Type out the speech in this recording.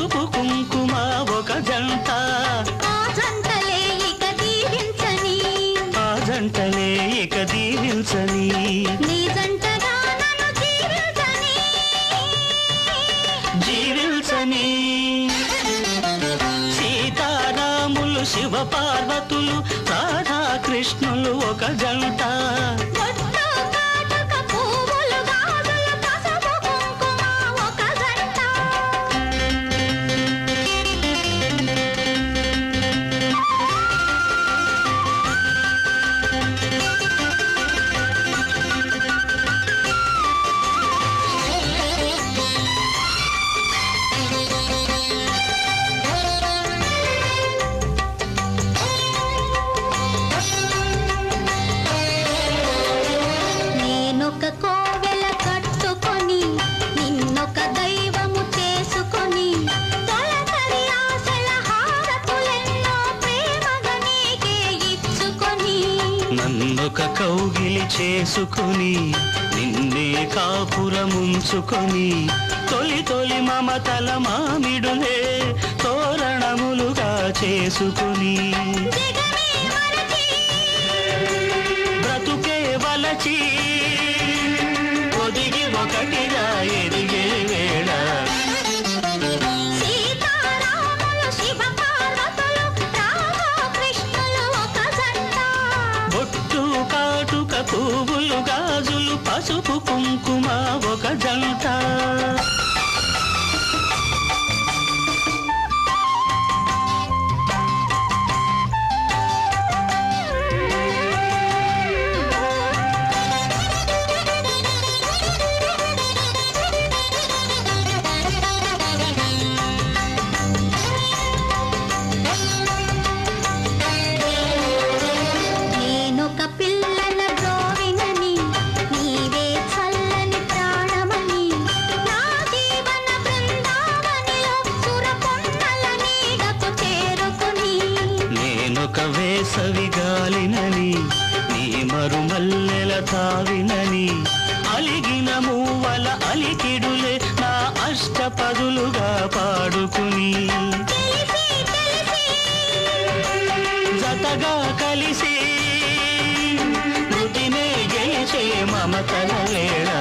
పసుపు కుంకుమ ఒక జంట. ఆ జంటలే ఇక దీవించని. ఆ జంటలే ఇక జీవించని. సీతారాములు శివ పార్వతులు రాధాకృష్ణులు ఒక జంట. నన్నొక కౌగిలి చేసుకుని నిన్నే కాపురముంచుకొని తొలి తొలి మమతల మామిడులే తోరణములుగా చేసుకుని. కుంకుమ ఒక జంట. వేసవి గాలినని నీ మరుమల్లెల తావినని అలిగిన మూవల అలికిడులే నా అష్టపదులుగా పాడుకుని. జతగా కలిసి మృతినే గెలిచే మమతల లేడా